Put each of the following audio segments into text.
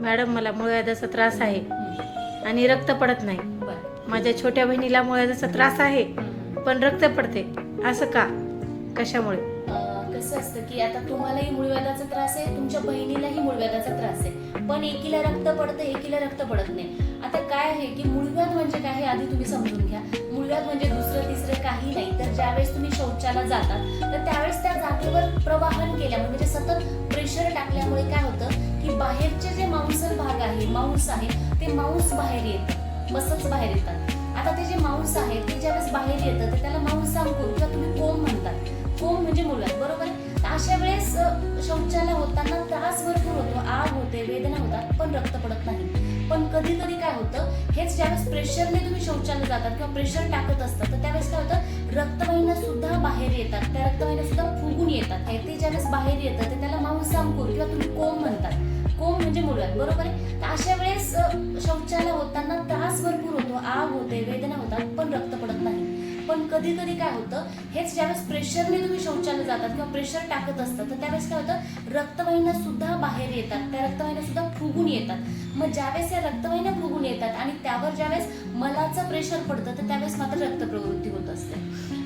Madam मला मुळव्याधाचा त्रास आहे आणि रक्त पडत नाही. माझ्या छोट्या बहिणीला मुळव्याधाचा त्रास आहे पण रक्त पडते. असं का? कशामुळे? कसं असतं की आता तुम्हालाही मुळव्याधाचा त्रास आहे तुमच्या बहिणीलाही मुळव्याधाचा त्रास आहे. पण एकीला रक्त पडतं एकीला रक्त पडत नाही. आता काय आहे की मूळव्याध म्हणजे काय हे आधी तुम्ही समजून घ्या. मूळव्याध म्हणजे दुसरं काही नाही. तर ज्यावेळेस तुम्ही शौचाला जातात तर त्यावेळेस त्या जागेवर प्रवाहन केल्यामुळे म्हणजे सतत प्रेशर टाकल्यामुळे काय होतं की बाहेरचे जे मांसल भाग आहे मांस आहे ते मांस बाहेर येतं. मसच बाहेर येतात. आता ते जे मांस आहे ते ज्यावेळेस बाहेर येतं तर त्याला मांसांकुर किंवा तुम्ही कोम म्हणतात. कोम म्हणजे मुलं. बरोबर? आहे? अशा वेळेस शौचाला शौचालय होताना त्रास भरपूर होतो. आग होते वेदना होतात पण रक्त पडत नाही. पण कधी कधी काय होतं हेच ज्यावेळेस प्रेशरने तुम्ही शौचालय जातात किंवा प्रेशर टाकत असतात तर त्यावेळेस काय होतं रक्तवाहिन्या सुद्धा बाहेर येतात. त्या रक्तवाहिन्या सुद्धा फुगून येतात. हे ते ज्यावेळेस बाहेर येतात तर त्याला मांसांकुर किंवा तुम्ही कोंब म्हणतात. कोंब म्हणजे मुळात बरोबर आहे? तर अशा वेळेस शौचालय होताना त्रास भरपूर होतो आग होते वेदना होतात पण रक्त पण कधी कधी काय होतं हेच ज्यावेळेस प्रेशरने तुम्ही शौचालय जातात किंवा प्रेशर टाकत असतात तर त्यावेळेस काय होतं रक्तवाहिन्या सुद्धा बाहेर येतात. त्या रक्तवाहिन्या सुद्धा फुगून येतात. मग ज्यावेळेस या रक्तवाहिन्या फुगून येतात आणि त्यावर ज्यावेळेस मलाचं प्रेशर पडतं तर त्यावेळेस मात्र रक्तप्रवृत्ती होत असते.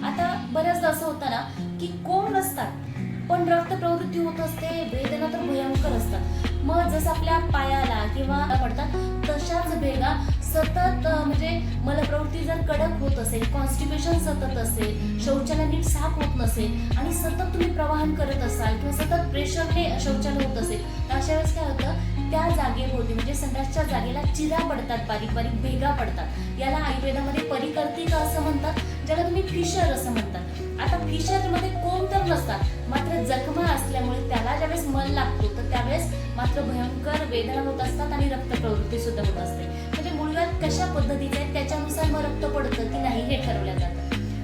आता बऱ्याचदा असं होतं ना की कोण नसतात पण रक्त प्रवृत्ती होत असते वेदना तर भयंकर असतात. मग जसं आपल्या पायाला किंवा पडतात तशाच भेगा सतत म्हणजे मलप्रवृत्ती जर कडक असेल कॉन्स्टिपेशन सतत असेल शौचालय नीट साफ होत नसेल आणि सतत तुम्ही प्रवाहन करत असाल किंवा सतत प्रेशर हे शौचालय होत असेल तर अशा वेळेस काय होतं त्या जागेभोवती म्हणजे संडासच्या जागेला चिरा पडतात बारीक बारीक भेगा पडतात. याला आयुर्वेदामध्ये परिकर्तिका असं म्हणतात ज्याला तुम्ही फिशर असं म्हणतात. आता फिशरमध्ये कोण तर नसतात मात्र जखमा असल्यामुळे त्याला ज्यावेळेस मल लागतो तर त्यावेळेस मात्र भयंकर वेदना होत असतात आणि रक्त प्रवृत्ती सुद्धा होत असते. कशा पद्धतीचे आहेत त्याच्यानुसार मग रक्त पडतं की नाही हे ठरवलं जातं.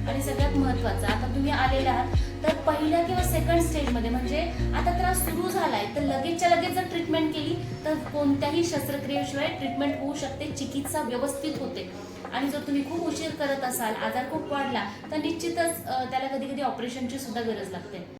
आणि सगळ्यात महत्वाचं आता तुम्ही आलेला आहात तर पहिल्या किंवा सेकंड स्टेजमध्ये म्हणजे आता त्रास सुरू झालाय तर लगेचच्या लगेच जर ट्रीटमेंट केली तर कोणत्याही शस्त्रक्रियेशिवाय ट्रीटमेंट होऊ शकते चिकित्सा व्यवस्थित होते. आणि जर तुम्ही खूप उशीर करत असाल आजार खूप वाढला तर निश्चितच त्याला कधी कधी ऑपरेशनची सुद्धा गरज लागते.